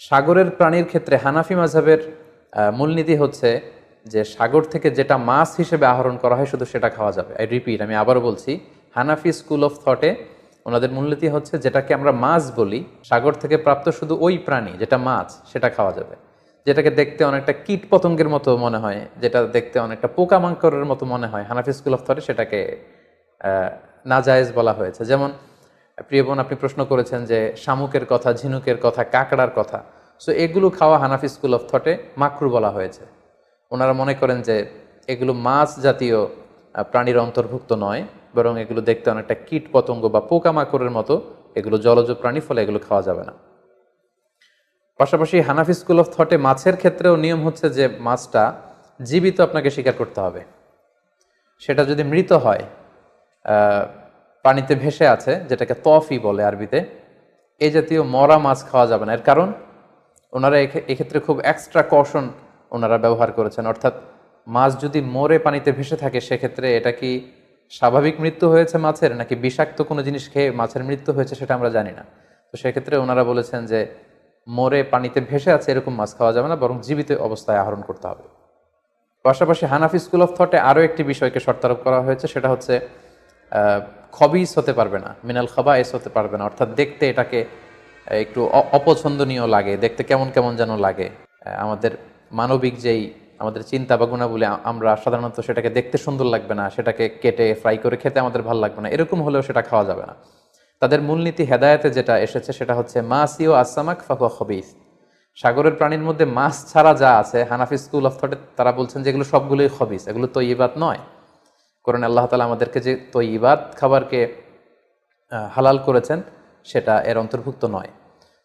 সাগরের প্রাণীর ক্ষেত্রে হানাফি মাঝহের আহ, মূলনীতি হচ্ছে যে সাগর থেকে যেটা মাছ হিসেবে আহরণ করা হয় শুধু সেটা খাওয়া যাবে। আই রিপিট আমি আবারও বলছি হানাফি স্কুল অফ থটে ওনাদের মূলনীতি হচ্ছে যেটাকে আমরা মাছ বলি সাগর থেকে প্রাপ্ত শুধু ওই প্রাণী যেটা মাছ সেটা খাওয়া যাবে। যেটাকে দেখতে অনেকটা কীট পতঙ্গের মতো মনে হয় যেটা দেখতে অনেকটা পোকামাঙ্করের মতো মনে হয় হানাফি স্কুল অফ থটে সেটাকে নাজায়েজ বলা হয়েছে। যেমন প্রিয় বোন, আপনি প্রশ্ন করেছেন যে শামুকের কথা, ঝিনুকের কথা, কাঁকড়ার কথা। সো এগুলো খাওয়া হানাফি স্কুল অফ থটে মাকরু বলা হয়েছে। ওনারা মনে করেন যে এগুলো মাছ জাতীয় প্রাণীর অন্তর্ভুক্ত নয়, বরং এগুলো দেখতে অনেকটা কীট পতঙ্গ বা পোকামাকড়ের মতো। এগুলো জলজ প্রাণী, ফলে এগুলো খাওয়া যাবে না। পাশাপাশি হানাফি স্কুল অফ থটে মাছের ক্ষেত্রেও নিয়ম হচ্ছে যে মাছটা জীবিত আপনাকে শিকার করতে হবে। সেটা যদি মৃত হয় পানিতে ভেসে আছে, যেটাকে তফি বলে আরবিতে। এই জাতীয় মরা মাছ খাওয়া যাবে না। এর কারণ? ওনারা এক্ষে- এক্ষেত্রে খুব এক্সট্রা কশন ওনারা ব্যবহার করেছেন। অর্থাৎ মাছ যদি মরে পানিতে ভেসে থাকে, সেক্ষেত্রে এটা কি স্বাভাবিক মৃত্যু হয়েছে মাছের, নাকি বিষাক্ত কোনো জিনিস খেয়ে মাছের মৃত্যু হয়েছে সেটা আমরা জানি না। তো সেক্ষেত্রে ওনারা বলেছেন যে, মরে পানিতে ভেসে আছে এরকম মাছ খাওয়া যাবে না, বরং জীবিত অবস্থায় আহরণ করতে হবে। পাশাপাশি হানাফি স্কুল অফ থটে আরও একটি বিষয়কে শর্তারোপ করা হয়েছে, সেটা হচ্ছে খবিস হতে পারবে না, মিনাল খাবাইস হতে পারবে না। অর্থাৎ দেখতে এটাকে একটু অপছন্দনীয় লাগে, দেখতে কেমন কেমন যেন লাগে। আমাদের মানবিক যেই, আমাদের চিন্তা বা গুণাবলী আমরা সাধারণত সেটাকে দেখতে সুন্দর লাগবে না, সেটাকে কেটে ফ্রাই করে খেতে আমাদের ভালো লাগবে না, এরকম হলেও সেটা খাওয়া যাবে না। তাদের মূলনীতি হেদায়েতে যেটা এসেছে, সেটা হচ্ছে মাসিও আসামাক ফাকুয়া খবিস। সাগরের প্রাণীর মধ্যে মাছ ছাড়া যা আছে, হানাফি স্কুল অফ থটে তারা বলছেন যে এগুলো সবগুলোই খবিস, এগুলো তো ইবাদ নয়। কোরআন আল্লাহ তালা আমাদেরকে যে তো ইবাদ খাবারকে হালাল করেছেন, সেটা এর অন্তর্ভুক্ত নয়।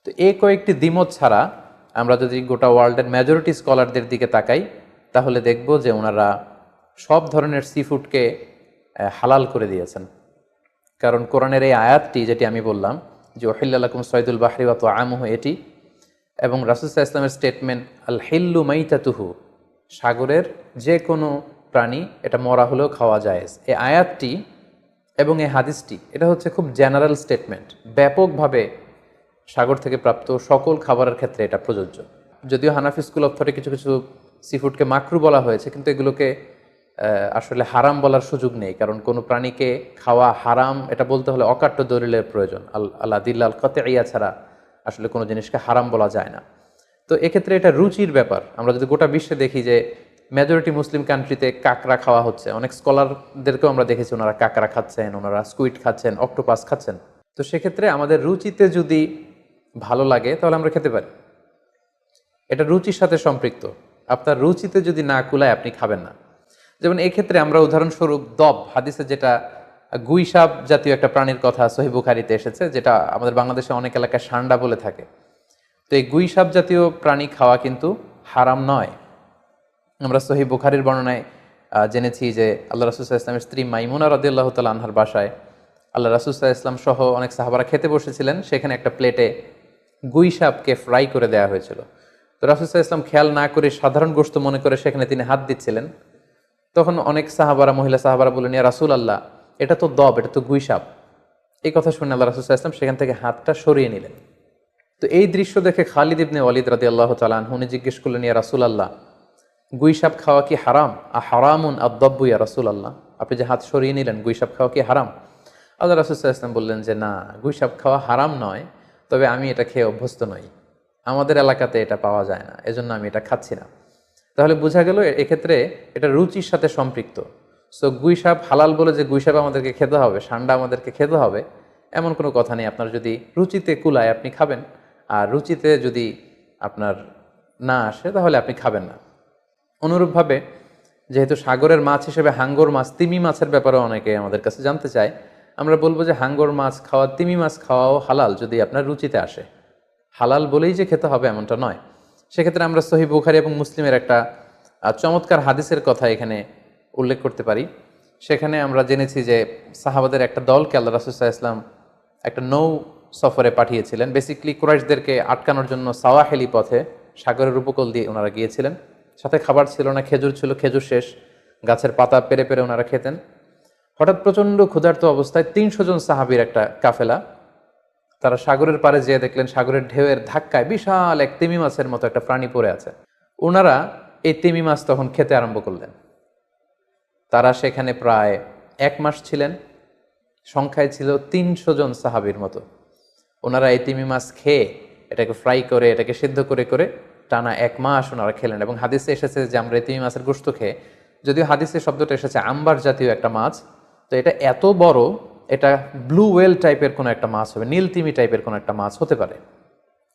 তো এই কয়েকটি দ্বিমত ছাড়া আমরা যদি গোটা ওয়ার্ল্ডের মেজরিটি স্কলারদের দিকে তাকাই, তাহলে দেখব যে ওনারা সব ধরনের সি ফুডকে হালাল করে দিয়েছেন। কারণ কোরআনের এই আয়াতটি যেটি আমি বললাম, যে ওহিল্লাকুম সৈদুল বাহরি ওয়া তো আমহ এটি এবং রাসুসা ইসলামের স্টেটমেন্ট আল হিল্লু মাইতাতুহু, সাগরের যে কোনো প্রাণী, এটা মরা হলেও খাওয়া যায় এই আয়াতটি এবং এই হাদিসটি, এটা হচ্ছে খুব জেনারেল স্টেটমেন্ট ব্যাপকভাবে সাগর থেকে প্রাপ্ত সকল খাবারের ক্ষেত্রে এটা প্রযোজ্য। যদিও হানাফি স্কুল অফ থটে কিছু কিছু সি ফুডকে মাকরু বলা হয়েছে, কিন্তু এগুলোকে আসলে হারাম বলার সুযোগ নেই, কারণ কোনো প্রাণীকে খাওয়া হারাম, এটা বলতে হলে অকাট্য দলিলের প্রয়োজন। আল আল্লাহ দিল্লাল কতে ইয়া ছাড়া আসলে কোনো জিনিসকে হারাম বলা যায় না। তো এক্ষেত্রে এটা রুচির ব্যাপার। আমরা যদি গোটা বিশ্বে দেখি যে মেজরিটি মুসলিম কান্ট্রিতে কাঁকড়া খাওয়া হচ্ছে। অনেক স্কলারদেরকেও আমরা দেখেছি, ওনারা কাঁকড়া খাচ্ছেন, ওনারা স্কুইড খাচ্ছেন অক্টোপাস খাচ্ছেন। তো সেক্ষেত্রে আমাদের রুচিতে যদি ভালো লাগে, তাহলে আমরা খেতে পারি। এটা রুচির সাথে সম্পৃক্ত। আপনার রুচিতে যদি না কুলায়, আপনি খাবেন না। যেমন এক্ষেত্রে আমরা উদাহরণস্বরূপ দব, হাদিসে যেটা গুইসাপ জাতীয় একটা প্রাণীর কথা সহি বুখারিতে এসেছে, যেটা আমাদের বাংলাদেশে অনেক এলাকায় সান্ডা বলে থাকে। তো এই গুইসাপ জাতীয় প্রাণী খাওয়া কিন্তু হারাম নয়। আমরা সহি বুখারির বর্ণনায় জেনেছি যে আল্লাহ রাসুসাহ ইসলামের স্ত্রী মাইমুনা রদিয়াল্লাহ তাল আনহার বাসায় আল্লাহ রাসুসাহ ইসলাম সহ অনেক সাহাবারা খেতে বসেছিলেন। সেখানে একটা প্লেটে গুই সাপকে ফ্রাই করে দেওয়া হয়েছিল। তো রাসুসাহ ইসলাম খেয়াল না করে সাধারণ গোস্ত মনে করে সেখানে তিনি হাত দিচ্ছিলেন। তখন অনেক সাহাবারা, মহিলা সাহাবারা বললেন, ইয়া রাসুল আল্লাহ এটা তো দব, এটা তো গুই সাপ। এই কথা শুনে আল্লাহ রাসুসাহ ইসলাম সেখান থেকে হাতটা সরিয়ে নিলেন। তো এই দৃশ্য দেখে খালিদ ইবনে ওয়ালিদ রাদি আল্লাহ তালান উনি জিজ্ঞেস করলেন, ইয়া রাসুল আল্লাহ গুইসাপ খাওয়া কি হারাম? আ হারামুন আদব্বু ইয়া রাসুল আল্লাহ আপনি যে হাত সরিয়ে নিলেন গুইসাপ খাওয়া কি হারাম? আল্লাহ রাসুল ইসলাম বললেন যে, না গুইসাপ খাওয়া হারাম নয়, তবে আমি এটা খেয়ে অভ্যস্ত নই। আমাদের এলাকাতে এটা পাওয়া যায় না, এজন্য আমি এটা খাচ্ছি না। তাহলে বোঝা গেল এক্ষেত্রে এটা রুচির সাথে সম্পৃক্ত। সো গুইসাপ হালাল বলে যে গুইসাপ আমাদেরকে খেতে হবে, সান্ডা আমাদেরকে খেতে হবে, এমন কোনো কথা নেই। আপনার যদি রুচিতে কুলায় আপনি খাবেন, আর রুচিতে যদি আপনার না আসে, তাহলে আপনি খাবেন না। অনুরূপভাবে, যেহেতু সাগরের মাছ হিসেবে হাঙ্গর মাছ, তিমি মাছের ব্যাপারে অনেকে আমাদের কাছে জানতে চায়, আমরা বলব যে হাঙ্গর মাছ খাওয়া, তিমি মাছ খাওয়াও হালাল যদি আপনার রুচিতে আসে। হালাল বলেই যে খেতে হবে এমনটা নয়। সেক্ষেত্রে আমরা সহি বুখারি এবং মুসলিমের একটা চমৎকার হাদিসের কথা এখানে উল্লেখ করতে পারি। সেখানে আমরা জেনেছি যে সাহাবাদের একটা দলকে আল্লাহ রাসুসাহ ইসলাম একটা নৌ সফরে পাঠিয়েছিলেন। বেসিকলি কুরাইশদেরকে আটকানোর জন্য সাওয়াহেলি পথে সাগরের উপকূল দিয়ে ওনারা গিয়েছিলেন। সাথে খাবার ছিল না, খেজুর ছিল, খেজুর শেষ। গাছের পাতা পেরে পেরে ওনারা খেতেন। হঠাৎ প্রচণ্ড ক্ষুধার্ত অবস্থায় তিনশো জন সাহাবির একটা কাফেলা, তারা সাগরের পাড়ে যেয়ে দেখলেন সাগরের ঢেউয়ের ধাক্কায় বিশাল এক তিমি মাছের মতো একটা প্রাণী পড়ে আছে। ওনারা এই তিমি মাছ তখন খেতে আরম্ভ করলেন। তারা সেখানে প্রায় এক মাস ছিলেন। সংখ্যায় ছিল তিনশো জন সাহাবির মতো। ওনারা এই তিমি মাছ খেয়ে এটাকে ফ্রাই করে, এটাকে সিদ্ধ করে করে টানা এক মাস ওনারা খেলেন এবং হাদিসে এসেছে যে আমরা এই তিমি মাছের গোস্ত খেয়ে, যদিও হাদিসে শব্দটা এসেছে আম্বার জাতীয় একটা মাছ, তো এটা এত বড়, এটা ব্লু ওয়েল টাইপের কোনো একটা মাছ হবে, নীল তিমি টাইপের কোনো একটা মাছ হতে পারে।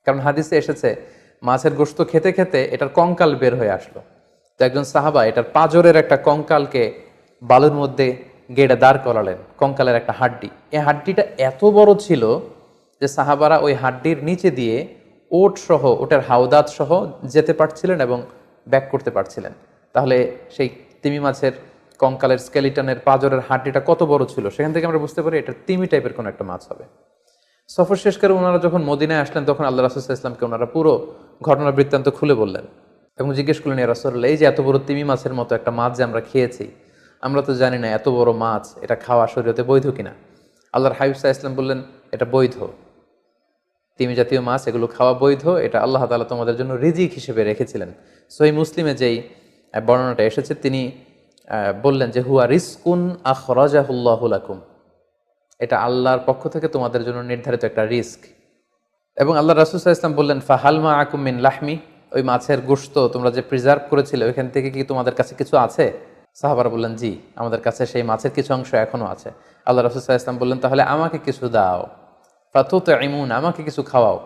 কারণ হাদিসে এসেছে, মাছের গোস্ত খেতে খেতে এটার কঙ্কাল বের হয়ে আসলো। তো একজন সাহাবা এটার পাজরের একটা কঙ্কালকে বালুর মধ্যে গেড়ে দাঁড় করালেন, কঙ্কালের একটা হাড্ডি। এই হাড্ডিটা এত বড় ছিল যে সাহাবারা ওই হাড্ডির নিচে দিয়ে ওট সহ, ওটার হাওদাত সহ যেতে পারছিলেন এবং ব্যাক করতে পারছিলেন। তাহলে সেই তিমি মাছের কঙ্কালের স্কেলিটনের পাজরের হাড্ডিটা কত বড় ছিল? সেখান থেকে আমরা বুঝতে পারি এটা তিমি টাইপের কোনো একটা মাছ হবে। সফর শেষ করে ওনারা যখন মদিনায় আসলেন, তখন আল্লাহ রাসুল্লাহ ইসলামকে ওনারা পুরো ঘটনা বৃত্তান্ত খুলে বললেন এবং জিজ্ঞেস করলেন রাসুল্লাহ এই যে এত বড় তিমি মাছের মতো একটা মাছ যে আমরা খেয়েছি, আমরা তো জানি না এত বড় মাছ, এটা খাওয়া শরীরতে বৈধ কিনা? আল্লাহর সাহা ইসলাম বললেন, এটা বৈধ। তিমি জাতীয় মাছ, এগুলো খাওয়া বৈধ। এটা আল্লাহ তালা তোমাদের জন্য রিজিক হিসেবে রেখেছিলেন। সহি মুসলিমে যেই বর্ণনাটা এসেছে, তিনি বললেন যে, হুয়া রিস্কুন আখরাজাহুল্লাহুলাকুম এটা আল্লাহর পক্ষ থেকে তোমাদের জন্য নির্ধারিত একটা রিস্ক এবং আল্লাহ রাসুসাহ ইসলাম বললেন ফাহালমা আকুমিন লাহমি? ওই মাছের গোশত তোমরা যে প্রিজার্ভ করেছিলে, ওইখান থেকে কি তোমাদের কাছে কিছু আছে? সাহাবারা বললেন, জি, আমাদের কাছে সেই মাছের কিছু অংশ এখনও আছে। আল্লাহ রাসুসাহ ইসলাম বললেন, তাহলে আমাকে কিছু দাও। ফাতুত আমাকে কিছু খাওয়াও।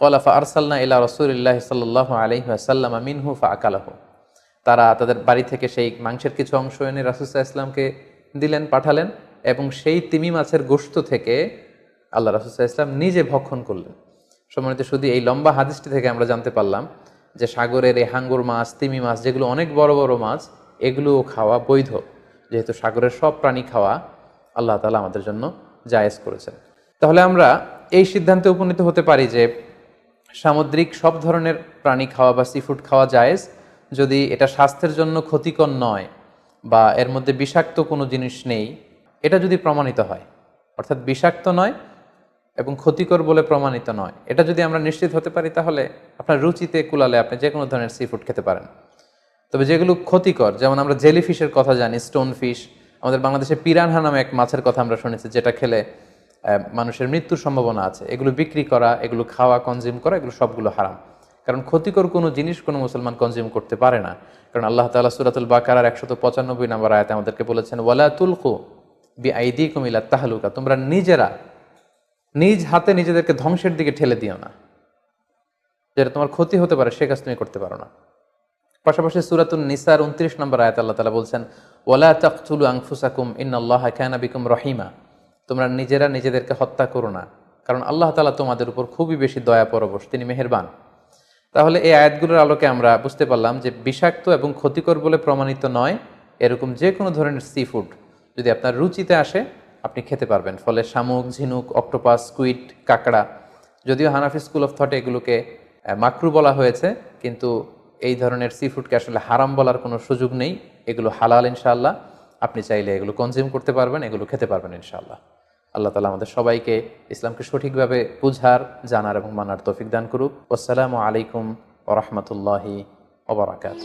কলা ফা আরসাল্না ইলা রসুলিল্লাহ সাল্লাহ আলহিহাসাল্লাম মিনহু ফা আকালাহু তারা তাদের বাড়ি থেকে সেই মাংসের কিছু অংশ এনে রাসুসাহ ইসলামকে দিলেন, পাঠালেন এবং সেই তিমি মাছের গোশত থেকে আল্লাহ রাসুসাহ ইসলাম নিজে ভক্ষণ করলেন। সম্মানিত শুধু এই লম্বা হাদিসটি থেকে আমরা জানতে পারলাম যে সাগরের এই হাঙ্গুর মাছ, তিমি মাছ, যেগুলো অনেক বড় বড় মাছ, এগুলোও খাওয়া বৈধ। যেহেতু সাগরের সব প্রাণী খাওয়া আল্লাহ তালা আমাদের জন্য জায়েজ করেছেন। তাহলে আমরা এই সিদ্ধান্তে উপনীত হতে পারি যে সামুদ্রিক সব ধরনের প্রাণী খাওয়া বা সিফুড খাওয়া জায়েজ। যদি এটা স্বাস্থ্যের জন্য ক্ষতিকর নয় বা এর মধ্যে বিষাক্ত কোনো জিনিস নেই, এটা যদি প্রমাণিত হয়, অর্থাৎ বিষাক্ত নয় এবং ক্ষতিকর বলে প্রমাণিত নয়, এটা যদি আমরা নিশ্চিত হতে পারি, তাহলে আপনার রুচিতে কুলালে আপনি যে কোনো ধরনের সি ফুড খেতে পারেন। তবে যেগুলো ক্ষতিকর, যেমন আমরা জেলি ফিশের কথা জানি স্টোন ফিশ আমাদের বাংলাদেশে পিরানহা নামে এক মাছের কথা আমরা শুনেছি, যেটা খেলে মানুষের মৃত্যুর সম্ভাবনা আছে। এগুলো বিক্রি করা, এগুলো খাওয়া কনজিউম করা, এগুলো সবগুলো হারাম। কারণ ক্ষতিকর কোনো জিনিস কোনো মুসলমান কনজিউম করতে পারে না। কারণ আল্লাহ তাআলা সূরাতুল বাকারার একশত পঁচানব্বই নম্বর আয়াতে আমাদেরকে বলেছেন, ওয়ালা তুলকু বি আইদি কুমিলা তাহলুকা। তোমরা নিজেরা, নিজ হাতে নিজেদেরকে ধ্বংসের দিকে ঠেলে দিও না। যেটা তোমার ক্ষতি হতে পারে, সে কাজ তুমি করতে পারো না। পাশাপাশি সুরাতুন নিসার উনত্রিশ নম্বর আয়াত আল্লাহ তালা বলছেন, ওয়ালা তাকতুলু আংফুসাকুম ইন্নাল্লাহ কানা বিকুম রহিমা। তোমরা নিজেরা নিজেদেরকে হত্যা করো না। কারণ আল্লাহ তালা তোমাদের উপর খুবই বেশি দয়া পরবশ, তিনি মেহেরবান। তাহলে এই আয়াতগুলোর আলোকে আমরা বুঝতে পারলাম যে বিষাক্ত এবং ক্ষতিকর বলে প্রমাণিত নয়, এরকম যে কোনো ধরনের সি ফুড যদি আপনার রুচিতে আসে, আপনি খেতে পারবেন। ফলে শামুক, ঝিনুক, অক্টোপাস, স্কুইড, কাঁকড়া, যদিও হানাফি স্কুল অফ থটে এগুলোকে মাকরু বলা হয়েছে, কিন্তু এই ধরনের সি ফুডকে আসলে হারাম বলার কোনো সুযোগ নেই। এগুলো হালাল ইনশাআল্লাহ। আপনি চাইলে এগুলো কনজিউম করতে পারবেন, এগুলো খেতে পারবেন ইনশাআল্লাহ। আল্লাহ তালা আমাদের সবাইকে ইসলামকে সঠিকভাবে বুঝার, জানার এবং মানার তৌফিক দান করুক। আসসালামু আলাইকুম ওরহমতুল্লাহি ওবরাকাত